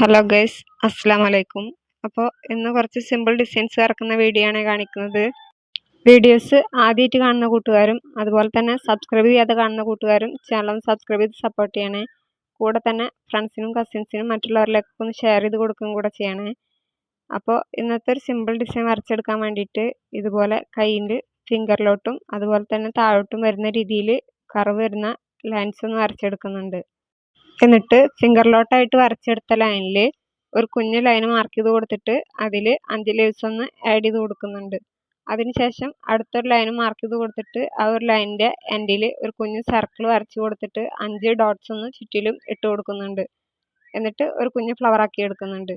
Hello guys അസ്സാം വലൈക്കും അപ്പോൾ ഇന്ന് കുറച്ച് സിമ്പിൾ ഡിസൈൻസ് ഇറക്കുന്ന വീഡിയോ ആണ് കാണിക്കുന്നത്. വീഡിയോസ് ആദ്യമായിട്ട് കാണുന്ന കൂട്ടുകാരും അതുപോലെ തന്നെ സബ്സ്ക്രൈബ് ചെയ്യാതെ കാണുന്ന കൂട്ടുകാരും ചാനൽ സബ്സ്ക്രൈബ് ചെയ്ത് സപ്പോർട്ട് ചെയ്യണേ. കൂടെ തന്നെ ഫ്രണ്ട്സിനും കസിൻസിനും മറ്റുള്ളവരിലേക്കൊക്കെ ഒന്ന് ഷെയർ ചെയ്ത് കൊടുക്കുകയും കൂടെ ചെയ്യണേ. അപ്പോൾ ഇന്നത്തെ ഒരു സിമ്പിൾ ഡിസൈൻ വരച്ചെടുക്കാൻ വേണ്ടിയിട്ട് ഇതുപോലെ കൈയിന്റെ ഫിംഗറിലോട്ടും അതുപോലെ തന്നെ താഴോട്ടും വരുന്ന രീതിയിൽ കറവ് വരുന്ന ലൈൻസ് ഒന്ന് വരച്ചെടുക്കുന്നുണ്ട്. എന്നിട്ട് ഫിംഗറിലോട്ടായിട്ട് വരച്ചെടുത്ത ലൈനിൽ ഒരു കുഞ്ഞു ലൈൻ മാർക്ക് ചെയ്ത് കൊടുത്തിട്ട് അതിൽ അഞ്ച് ലീവ്സ് ഒന്ന് ആഡ് ചെയ്ത് കൊടുക്കുന്നുണ്ട്. അതിനുശേഷം അടുത്തൊരു ലൈൻ മാർക്ക് ചെയ്ത് കൊടുത്തിട്ട് ആ ഒരു ലൈനിന്റെ എൻഡിൽ ഒരു കുഞ്ഞ് സർക്കിൾ വരച്ച് കൊടുത്തിട്ട് അഞ്ച് ഡോട്ട്സ് ഒന്ന് ചുറ്റിലും ഇട്ട് കൊടുക്കുന്നുണ്ട്. എന്നിട്ട് ഒരു കുഞ്ഞ് ഫ്ലവർ ആക്കി എടുക്കുന്നുണ്ട്.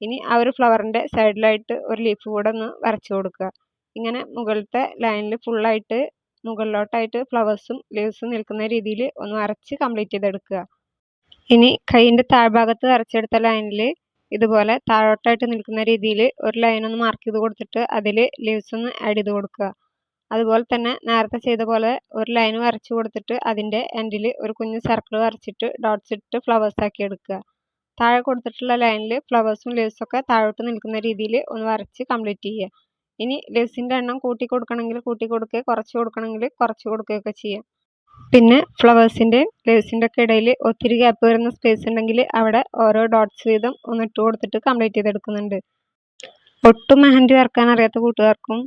ഇനി ആ ഒരു ഫ്ലവറിന്റെ സൈഡിലായിട്ട് ഒരു ലീഫ് കൂടെ ഒന്ന് വരച്ച് കൊടുക്കുക. ഇങ്ങനെ മുകളിലത്തെ ലൈനിൽ ഫുള്ളായിട്ട് മുകളിലോട്ടായിട്ട് ഫ്ലവേഴ്സും ലീവ്സും നിൽക്കുന്ന രീതിയിൽ ഒന്ന് വരച്ച് കംപ്ലീറ്റ് ചെയ്തെടുക്കുക. ഇനി കൈയിന്റെ താഴ്ഭാഗത്ത് വരച്ചെടുത്ത ലൈനിൽ ഇതുപോലെ താഴോട്ടായിട്ട് നിൽക്കുന്ന രീതിയിൽ ഒരു ലൈൻ ഒന്ന് മാർക്ക് ചെയ്ത് കൊടുത്തിട്ട് അതിൽ ലീവ്സ് ഒന്ന് ആഡ് ചെയ്ത് കൊടുക്കുക. അതുപോലെ തന്നെ നേരത്തെ ചെയ്ത പോലെ ഒരു ലൈൻ വരച്ചു കൊടുത്തിട്ട് അതിന്റെ എൻഡിൽ ഒരു കുഞ്ഞു സർക്കിൾ വരച്ചിട്ട് ഡോട്ട്സ് ഇട്ട് ഫ്ലവേഴ്സ് ആക്കി എടുക്കുക. താഴെ കൊടുത്തിട്ടുള്ള ലൈനിൽ ഫ്ലവേഴ്സും ലീവ്സും ഒക്കെ താഴോട്ട് നിൽക്കുന്ന രീതിയിൽ ഒന്ന് വരച്ച് കംപ്ലീറ്റ് ചെയ്യുക. ഇനി ലീവ്സിന്റെ എണ്ണം കൂട്ടി കൊടുക്കണമെങ്കിൽ കൂട്ടി കൊടുക്കുക കുറച്ച് കൊടുക്കണമെങ്കിൽ കുറച്ച് കൊടുക്കുകയൊക്കെ ചെയ്യാം. പിന്നെ ഫ്ലവേഴ്സിന്റെ ലേസിന്റെ ഒക്കെ ഇടയിൽ ഒത്തിരി ഗ്യാപ്പ് വരുന്ന സ്പേസ് ഉണ്ടെങ്കിൽ അവിടെ ഓരോ ഡോട്ട്സ് വീതം ഒന്ന് ഇട്ട് കൊടുത്തിട്ട് കംപ്ലീറ്റ് ചെയ്തെടുക്കുന്നുണ്ട്. ഒട്ടും മെഹന്തി വരക്കാൻ അറിയാത്ത കൂട്ടുകാർക്കും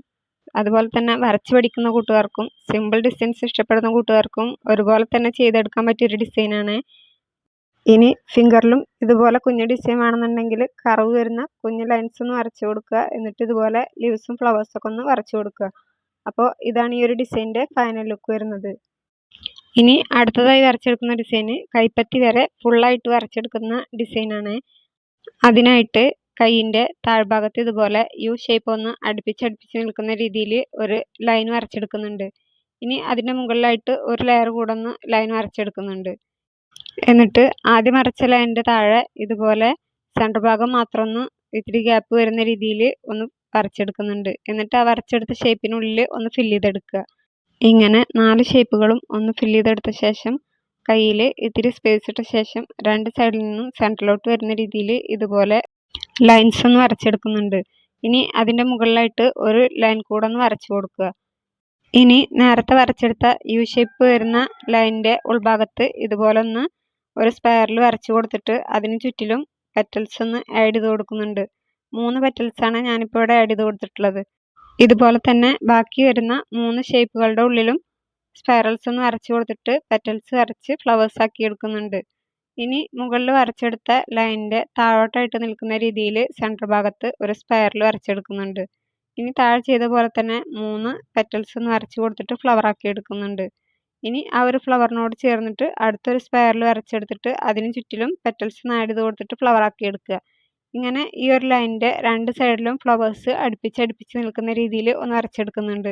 അതുപോലെ തന്നെ വരച്ച് പഠിക്കുന്ന കൂട്ടുകാർക്കും സിമ്പിൾ ഡിസൈൻസ് ഇഷ്ടപ്പെടുന്ന കൂട്ടുകാർക്കും ഒരുപോലെ തന്നെ ചെയ്തെടുക്കാൻ പറ്റിയൊരു ഡിസൈനാണ് ഇനി ഫിംഗറിലും ഇതുപോലെ കുഞ്ഞു ഡിസൈൻ വേണമെന്നുണ്ടെങ്കിൽ കറവ് വരുന്ന കുഞ്ഞു ലൈൻസ് ഒന്ന് വരച്ചു കൊടുക്കുക. എന്നിട്ട് ഇതുപോലെ ലീവ്സും ഫ്ലവേഴ്സൊക്കെ ഒന്ന് വരച്ചു കൊടുക്കുക. അപ്പോൾ ഇതാണ് ഈ ഒരു ഡിസൈന്റെ ഫൈനൽ ലുക്ക് വരുന്നത്. ഇനി അടുത്തതായി വരച്ചെടുക്കുന്ന ഡിസൈന് കൈപ്പത്തി വരെ ഫുള്ളായിട്ട് വരച്ചെടുക്കുന്ന ഡിസൈനാണ് അതിനായിട്ട് കൈയിന്റെ താഴ്ഭാഗത്ത് ഇതുപോലെ യു ഷേപ്പ് ഒന്ന് അടുപ്പിച്ചടുപ്പിച്ച് നിൽക്കുന്ന രീതിയിൽ ഒരു ലൈൻ വരച്ചെടുക്കുന്നുണ്ട്. ഇനി അതിന്റെ മുകളിലായിട്ട് ഒരു ലെയർ കൂടെ ഒന്ന് ലൈൻ വരച്ചെടുക്കുന്നുണ്ട്. എന്നിട്ട് ആദ്യം വരച്ച ലൈനിന്റെ താഴെ ഇതുപോലെ സെന്റർ ഭാഗം മാത്രം ഒന്ന് ഇത്തിരി ഗ്യാപ്പ് വരുന്ന രീതിയിൽ ഒന്ന് വരച്ചെടുക്കുന്നുണ്ട്. എന്നിട്ട് ആ വരച്ചെടുത്ത ഷേപ്പിനുള്ളിൽ ഒന്ന് ഫില്ല് ചെയ്തെടുക്കുക. ഇങ്ങനെ നാല് ഷേപ്പുകളും ഒന്ന് ഫില്ല് ചെയ്തെടുത്ത ശേഷം കയ്യിൽ ഇത്തിരി സ്പേസ് ഇട്ട ശേഷം രണ്ട് സൈഡിൽ നിന്നും സെന്ററിലോട്ട് വരുന്ന രീതിയിൽ ഇതുപോലെ ലൈൻസ് ഒന്ന് വരച്ചെടുക്കുന്നുണ്ട്. ഇനി അതിന്റെ മുകളിലായിട്ട് ഒരു ലൈൻ കൂടെ ഒന്ന് വരച്ചു കൊടുക്കുക. ഇനി നേരത്തെ വരച്ചെടുത്ത യു ഷേപ്പ് വരുന്ന ലൈനിന്റെ ഉൾഭാഗത്ത് ഇതുപോലെ ഒന്ന് ഒരു സ്പെയറിൽ വരച്ചു കൊടുത്തിട്ട് അതിന് ചുറ്റിലും പെറ്റൽസ് ഒന്ന് ആഡ് ചെയ്ത് കൊടുക്കുന്നുണ്ട്. മൂന്ന് പെറ്റൽസാണ് ഞാനിപ്പോൾ ഇവിടെ ആഡ് ചെയ്ത് കൊടുത്തിട്ടുള്ളത്. ഇതുപോലെ തന്നെ ബാക്കി വരുന്ന മൂന്ന് ഷേപ്പുകളുടെ ഉള്ളിലും സ്പൈറൽസ് ഒന്ന് വരച്ചു കൊടുത്തിട്ട് പെറ്റൽസ് വരച്ച് ഫ്ലവേഴ്സ് ആക്കി എടുക്കുന്നുണ്ട്. ഇനി മുകളിൽ വരച്ചെടുത്ത ലൈനിന്റെ താഴോട്ടായിട്ട് നിൽക്കുന്ന രീതിയിൽ സെന്റർ ഭാഗത്ത് ഒരു സ്പൈറൽ വരച്ചെടുക്കുന്നുണ്ട്. ഇനി താഴെ ചെയ്ത പോലെ തന്നെ മൂന്ന് പെറ്റൽസ് ഒന്ന് വരച്ച് കൊടുത്തിട്ട് ഫ്ലവർ ആക്കി എടുക്കുന്നുണ്ട്. ഇനി ആ ഒരു ഫ്ലവറിനോട് ചേർന്നിട്ട് അടുത്തൊരു സ്പൈറൽ വരച്ചെടുത്തിട്ട് അതിന് ചുറ്റിലും പെറ്റൽസ് ചെയ്ത് കൊടുത്തിട്ട് ഫ്ലവർ ആക്കി എടുക്കുക. ഇങ്ങനെ ഈ ഒരു ലൈനിന്റെ രണ്ട് സൈഡിലും ഫ്ലവേഴ്സ് അടുപ്പിച്ചടുപ്പിച്ച് നിൽക്കുന്ന രീതിയിൽ ഒന്ന് വരച്ചെടുക്കുന്നുണ്ട്.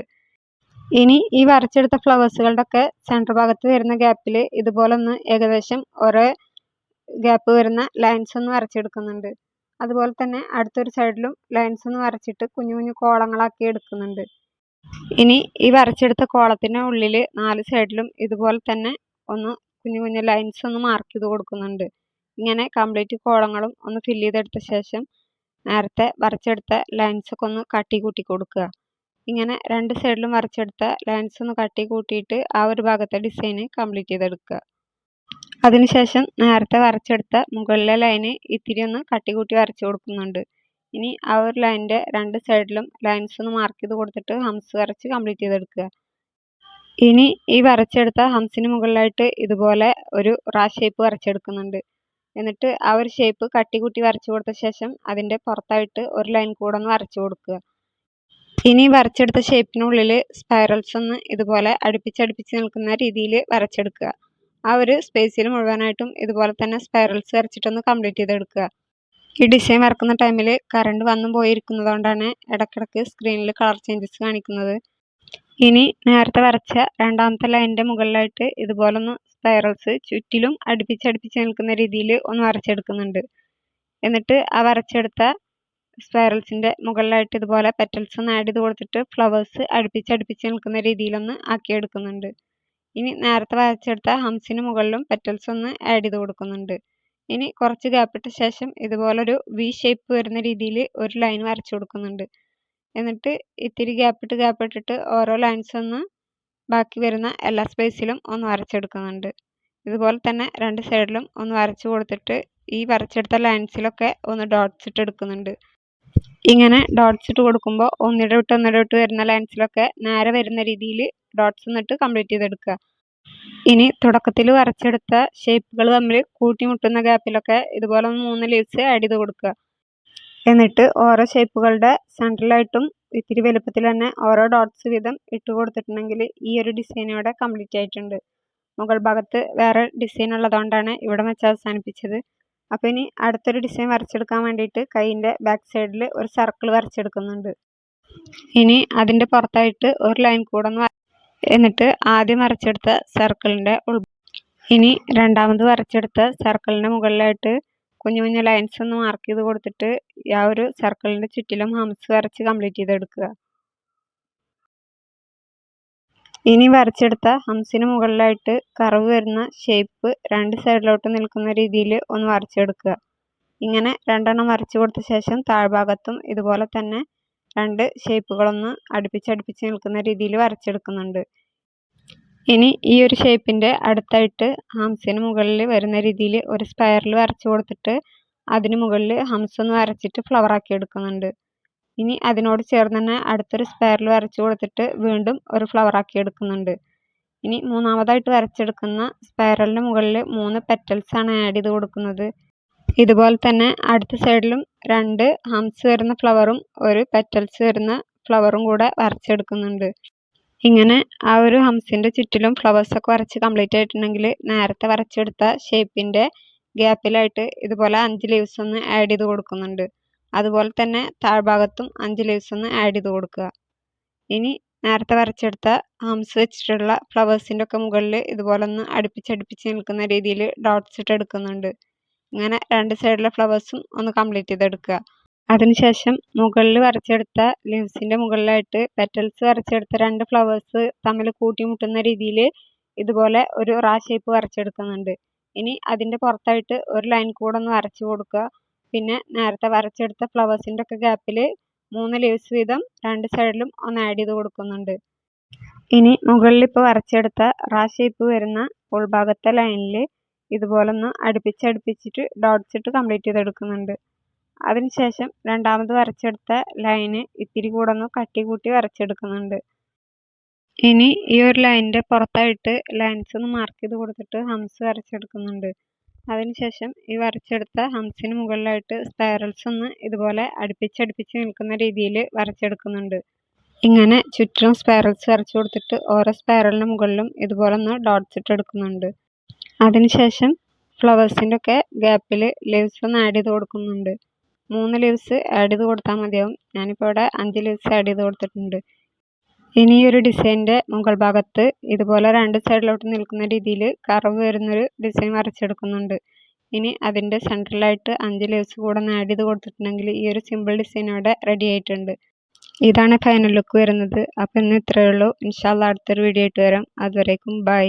ഇനി ഈ വരച്ചെടുത്ത ഫ്ലവേഴ്സുകളുടെ ഒക്കെ സെന്റർ ഭാഗത്ത് വരുന്ന ഗ്യാപ്പിൽ ഇതുപോലെ ഒന്ന് ഏകദേശം ഒരേ ഗ്യാപ്പ് വരുന്ന ലൈൻസ് ഒന്ന് വരച്ചെടുക്കുന്നുണ്ട്. അതുപോലെ തന്നെ അടുത്തൊരു സൈഡിലും ലൈൻസ് ഒന്ന് വരച്ചിട്ട് കുഞ്ഞു കുഞ്ഞു കോളങ്ങളാക്കി എടുക്കുന്നുണ്ട്. ഇനി ഈ വരച്ചെടുത്ത കോളത്തിന്റെ ഉള്ളിൽ നാല് സൈഡിലും ഇതുപോലെ തന്നെ ഒന്ന് കുഞ്ഞു കുഞ്ഞു ലൈൻസ് ഒന്ന് മാർക്ക് ചെയ്ത് കൊടുക്കുന്നുണ്ട്. ഇങ്ങനെ കംപ്ലീറ്റ് കോളങ്ങളും ഒന്ന് ഫില്ല് ചെയ്തെടുത്ത ശേഷം നേരത്തെ വരച്ചെടുത്ത ലൈൻസ് ഒക്കെ ഒന്ന് കട്ടി കൂട്ടി കൊടുക്കുക. ഇങ്ങനെ രണ്ട് സൈഡിലും വരച്ചെടുത്ത ലൈൻസ് ഒന്ന് കട്ടി കൂട്ടിയിട്ട് ആ ഒരു ഭാഗത്തെ ഡിസൈൻ കംപ്ലീറ്റ് ചെയ്തെടുക്കുക. അതിനുശേഷം നേരത്തെ വരച്ചെടുത്ത മുകളിലെ ലൈന് ഇത്തിരി ഒന്ന് കട്ടി കൂട്ടി വരച്ചു കൊടുക്കുന്നുണ്ട്. ഇനി ആ ഒരു ലൈനിന്റെ രണ്ട് സൈഡിലും ലൈൻസ് ഒന്ന് മാർക്ക് ചെയ്ത് കൊടുത്തിട്ട് ഹംസ് വരച്ച് കംപ്ലീറ്റ് ചെയ്തെടുക്കുക. ഇനി ഈ വരച്ചെടുത്ത ഹംസിന് മുകളിലായിട്ട് ഇതുപോലെ ഒരു റാ ഷേപ്പ് വരച്ചെടുക്കുന്നുണ്ട്. എന്നിട്ട് ആ ഒരു ഷേപ്പ് കട്ടി കൂട്ടി വരച്ചു കൊടുത്ത ശേഷം അതിന്റെ പുറത്തായിട്ട് ഒരു ലൈൻ കൂടെ ഒന്ന് വരച്ചു കൊടുക്കുക. ഇനി വരച്ചെടുത്ത ഷേപ്പിനുള്ളിൽ സ്പൈറൽസ് ഒന്ന് ഇതുപോലെ അടുപ്പിച്ചടുപ്പിച്ച് നിൽക്കുന്ന രീതിയിൽ വരച്ചെടുക്കുക. ആ ഒരു സ്പേസിൽ മുഴുവനായിട്ടും ഇതുപോലെ തന്നെ സ്പൈറൽസ് വരച്ചിട്ടൊന്ന് കംപ്ലീറ്റ് ചെയ്തെടുക്കുക. ഈ ഡിസൈൻ വരക്കുന്ന ടൈമിൽ കറണ്ട് വന്നും പോയിരിക്കുന്നതുകൊണ്ടാണ് ഇടക്കിടക്ക് സ്ക്രീനിൽ കളർ ചേഞ്ചസ് കാണിക്കുന്നത്. ഇനി നേരത്തെ വരച്ച രണ്ടാമത്തെ ലൈനിന്റെ മുകളിലായിട്ട് ഇതുപോലൊന്ന് സ്പൈറൽസ് ചുറ്റിലും അടുപ്പിച്ചടുപ്പിച്ച് നിൽക്കുന്ന രീതിയിൽ ഒന്ന് വരച്ചെടുക്കുന്നുണ്ട്. എന്നിട്ട് ആ വരച്ചെടുത്ത സ്പൈറൽസിന്റെ മുകളിലായിട്ട് ഇതുപോലെ പെറ്റൽസ് ഒന്ന് ആഡ് ചെയ്ത് കൊടുത്തിട്ട് ഫ്ലവേഴ്സ് അടുപ്പിച്ചടുപ്പിച്ച് നിൽക്കുന്ന രീതിയിലൊന്ന് ആക്കിയെടുക്കുന്നുണ്ട്. ഇനി നേരത്തെ വരച്ചെടുത്ത ഹംസിന് മുകളിലും പെറ്റൽസ് ഒന്ന് ആഡ് ചെയ്ത് കൊടുക്കുന്നുണ്ട്. ഇനി കുറച്ച് ഗ്യാപ്പിട്ട ശേഷം ഇതുപോലൊരു വി ഷേപ്പ് വരുന്ന രീതിയിൽ ഒരു ലൈൻ വരച്ചു കൊടുക്കുന്നുണ്ട്. എന്നിട്ട് ഇത്തിരി ഗ്യാപ്പിട്ട് ഗ്യാപ്പിട്ടിട്ട് ഓരോ ലൈൻസ് ഒന്ന് ബാക്കി വരുന്ന എല്ലാ സ്പേസിലും ഒന്ന് വരച്ചെടുക്കുന്നുണ്ട്. ഇതുപോലെ തന്നെ രണ്ട് സൈഡിലും ഒന്ന് വരച്ചു കൊടുത്തിട്ട് ഈ വരച്ചെടുത്ത ലൈൻസിലൊക്കെ ഒന്ന് ഡോട്ട്സ് ഇട്ട് എടുക്കുന്നുണ്ട്. ഇങ്ങനെ ഡോട്ട്സ് ഇട്ട് കൊടുക്കുമ്പോൾ ഒന്നിട വിട്ട് വിട്ട് വരുന്ന ലൈൻസിലൊക്കെ നേരെ വരുന്ന രീതിയിൽ ഡോട്ട്സ് എന്നിട്ട് കംപ്ലീറ്റ് ചെയ്തെടുക്കുക. ഇനി തുടക്കത്തിൽ വരച്ചെടുത്ത ഷേപ്പുകൾ തമ്മിൽ കൂട്ടിമുട്ടുന്ന ഗ്യാപ്പിലൊക്കെ ഇതുപോലെ മൂന്ന് ലീവ്സ് ആഡ് ചെയ്ത് കൊടുക്കുക. എന്നിട്ട് ഓരോ ഷേപ്പുകളുടെ സെന്ററിലായിട്ടും ഇത്തിരി വലുപ്പത്തിൽ തന്നെ ഓരോ ഡോട്ട്സ് വീതം ഇട്ട് കൊടുത്തിട്ടുണ്ടെങ്കിൽ ഈ ഒരു ഡിസൈൻ ഇവിടെ കംപ്ലീറ്റ് ആയിട്ടുണ്ട്. മുകൾ ഭാഗത്ത് വേറെ ഡിസൈൻ ഉള്ളതുകൊണ്ടാണ് ഇവിടെ വെച്ച് അവസാനിപ്പിച്ചത്. അപ്പോൾ ഇനി അടുത്തൊരു ഡിസൈൻ വരച്ചെടുക്കാൻ വേണ്ടിയിട്ട് കൈയിന്റെ ബാക്ക് സൈഡിൽ ഒരു സർക്കിൾ വരച്ചെടുക്കുന്നുണ്ട്. ഇനി അതിന്റെ പുറത്തായിട്ട് ഒരു ലൈൻ കൂടെ ഒന്ന് എന്നിട്ട് ആദ്യം വരച്ചെടുത്ത സർക്കിളിന്റെ ഉൾ ഇനി രണ്ടാമത് വരച്ചെടുത്ത സർക്കിളിന്റെ മുകളിലായിട്ട് കുഞ്ഞു കുഞ്ഞു ലൈൻസ് ഒന്ന് മാർക്ക് ചെയ്ത് കൊടുത്തിട്ട് ആ ഒരു സർക്കിളിന്റെ ചുറ്റിലും ഹംസ് വരച്ച് കംപ്ലീറ്റ് ചെയ്തെടുക്കുക ഇനി വരച്ചെടുത്ത ഹംസിന് മുകളിലായിട്ട് കറവ് വരുന്ന ഷേപ്പ് രണ്ട് സൈഡിലോട്ട് നിൽക്കുന്ന രീതിയിൽ ഒന്ന് വരച്ചെടുക്കുക. ഇങ്ങനെ രണ്ടെണ്ണം വരച്ചു കൊടുത്ത ശേഷം താഴ്ഭാഗത്തും ഇതുപോലെ തന്നെ രണ്ട് ഷേപ്പുകളൊന്ന് അടുപ്പിച്ചടുപ്പിച്ച് നിൽക്കുന്ന രീതിയിൽ വരച്ചെടുക്കുന്നുണ്ട്. ഇനി ഈ ഒരു ഷേപ്പിന്റെ അടുത്തായിട്ട് ഹംസിന് മുകളിൽ വരുന്ന രീതിയിൽ ഒരു സ്പയറിൽ വരച്ചു കൊടുത്തിട്ട് അതിന് മുകളിൽ ഹംസ് ഒന്ന് വരച്ചിട്ട് ഫ്ലവർ ആക്കി എടുക്കുന്നുണ്ട്. ഇനി അതിനോട് ചേർന്ന് തന്നെ അടുത്തൊരു സ്പയറിൽ വരച്ചു കൊടുത്തിട്ട് വീണ്ടും ഒരു ഫ്ലവർ ആക്കി എടുക്കുന്നുണ്ട്. ഇനി മൂന്നാമതായിട്ട് വരച്ചെടുക്കുന്ന സ്പൈറലിന് മുകളിൽ മൂന്ന് പെറ്റൽസ് ആണ് ആഡ് ചെയ്ത് കൊടുക്കുന്നത്. ഇതുപോലെ തന്നെ അടുത്ത സൈഡിലും രണ്ട് ഹംസ് വരുന്ന ഫ്ലവറും ഒരു പെറ്റൽസ് വരുന്ന ഫ്ലവറും കൂടെ വരച്ചെടുക്കുന്നുണ്ട്. ഇങ്ങനെ ആ ഒരു ഹംസിന്റെ ചുറ്റിലും ഫ്ലവേഴ്സൊക്കെ വരച്ച് കംപ്ലീറ്റ് ആയിട്ടുണ്ടെങ്കിൽ നേരത്തെ വരച്ചെടുത്ത ഷേപ്പിന്റെ ഗ്യാപ്പിലായിട്ട് ഇതുപോലെ അഞ്ച് ലീവ്സ് ഒന്ന് ആഡ് ചെയ്ത് കൊടുക്കുന്നുണ്ട്. അതുപോലെ തന്നെ താഴ്ഭാഗത്തും അഞ്ച് ലീവ്സ് ഒന്ന് ആഡ് ചെയ്ത് കൊടുക്കുക. ഇനി നേരത്തെ വരച്ചെടുത്ത ഹംസ് വെച്ചിട്ടുള്ള ഫ്ലവേഴ്സിന്റെ ഒക്കെ മുകളിൽ ഇതുപോലെ ഒന്ന് അടുപ്പിച്ചടുപ്പിച്ച് നിൽക്കുന്ന രീതിയിൽ ഡോട്ട്സ് ഇട്ട് എടുക്കുന്നുണ്ട്. ഇങ്ങനെ രണ്ട് സൈഡിലെ ഫ്ലവേഴ്സും ഒന്ന് കംപ്ലീറ്റ് ചെയ്തെടുക്കുക. അതിനുശേഷം മുകളിൽ വരച്ചെടുത്ത ലീവ്സിന്റെ മുകളിലായിട്ട് പെറ്റൽസ് വരച്ചെടുത്ത രണ്ട് ഫ്ലവേഴ്സ് തമ്മിൽ കൂട്ടിമുട്ടുന്ന രീതിയിൽ ഇതുപോലെ ഒരു റാ ഷേപ്പ് വരച്ചെടുക്കുന്നുണ്ട്. ഇനി അതിന്റെ പുറത്തായിട്ട് ഒരു ലൈൻ കൂടെ ഒന്ന് വരച്ചു കൊടുക്കുക. പിന്നെ നേരത്തെ വരച്ചെടുത്ത ഫ്ലവേഴ്സിന്റെ ഒക്കെ ഗ്യാപ്പിൽ മൂന്ന് ലീവ്സ് വീതം രണ്ട് സൈഡിലും ഒന്ന് ആഡ് ചെയ്ത് കൊടുക്കുന്നുണ്ട്. ഇനി മുകളിൽ ഇപ്പോൾ വരച്ചെടുത്ത റാ ഷേപ്പ് വരുന്ന ഉൾഭാഗത്തെ ലൈനിൽ ഇതുപോലെ ഒന്ന് അടുപ്പിച്ചടുപ്പിച്ചിട്ട് ഡോട്ട്സ് ഇട്ട് കംപ്ലീറ്റ് ചെയ്തെടുക്കുന്നുണ്ട്. അതിനുശേഷം രണ്ടാമത് വരച്ചെടുത്ത ലൈന് ഇത്തിരി കൂടെ ഒന്ന് കട്ടി കൂട്ടി വരച്ചെടുക്കുന്നുണ്ട്. ഇനി ഈ ഒരു ലൈനിന്റെ പുറത്തായിട്ട് ലൈൻസ് ഒന്ന് മാർക്ക് ചെയ്ത് കൊടുത്തിട്ട് ഹംസ് വരച്ചെടുക്കുന്നുണ്ട്. അതിനുശേഷം ഈ വരച്ചെടുത്ത ഹംസിന് മുകളിലായിട്ട് സ്പൈറൽസ് ഒന്ന് ഇതുപോലെ അടുപ്പിച്ചടുപ്പിച്ച് നിൽക്കുന്ന രീതിയിൽ വരച്ചെടുക്കുന്നുണ്ട്. ഇങ്ങനെ ചുറ്റും സ്പൈറൽസ് വരച്ചു കൊടുത്തിട്ട് ഓരോ സ്പൈറലിന് മുകളിലും ഇതുപോലെ ഒന്ന് ഡോട്ട്സ് ഇട്ട് എടുക്കുന്നുണ്ട്. അതിനുശേഷം ഫ്ലവേഴ്സിന്റെ ഒക്കെ ഗ്യാപ്പിൽ ലീവ്സ് ഒന്ന് ആഡ് ചെയ്ത് കൊടുക്കുന്നുണ്ട്. മൂന്ന് ലീവ്സ് ആഡ് ചെയ്ത് കൊടുത്താൽ മതിയാവും. ഞാനിപ്പോൾ ഇവിടെ അഞ്ച് ലീവ്സ് ആഡ് ചെയ്ത് കൊടുത്തിട്ടുണ്ട്. ഇനി ഒരു ഡിസൈനിന്റെ മുകൾ ഭാഗത്ത് ഇതുപോലെ രണ്ട് സൈഡിലോട്ട് നിൽക്കുന്ന രീതിയിൽ കറവ് വരുന്നൊരു ഡിസൈൻ വരച്ചെടുക്കുന്നുണ്ട്. ഇനി അതിന്റെ സെൻട്രലായിട്ട് അഞ്ച് ലീവ്സ് കൂടെ ഒന്ന് ആഡ് ചെയ്ത് കൊടുത്തിട്ടുണ്ടെങ്കിൽ ഈ ഒരു സിമ്പിൾ ഡിസൈൻ ഇവിടെ റെഡി ആയിട്ടുണ്ട്. ഇതാണ് ഫൈനൽ ലുക്ക് വരുന്നത്. അപ്പോൾ ഇന്ന് ഇത്രയേ ഉള്ളൂ. ഇൻഷാല്ല അടുത്തൊരു വീഡിയോ ആയിട്ട് വരാം. അതുവരേക്കും ബൈ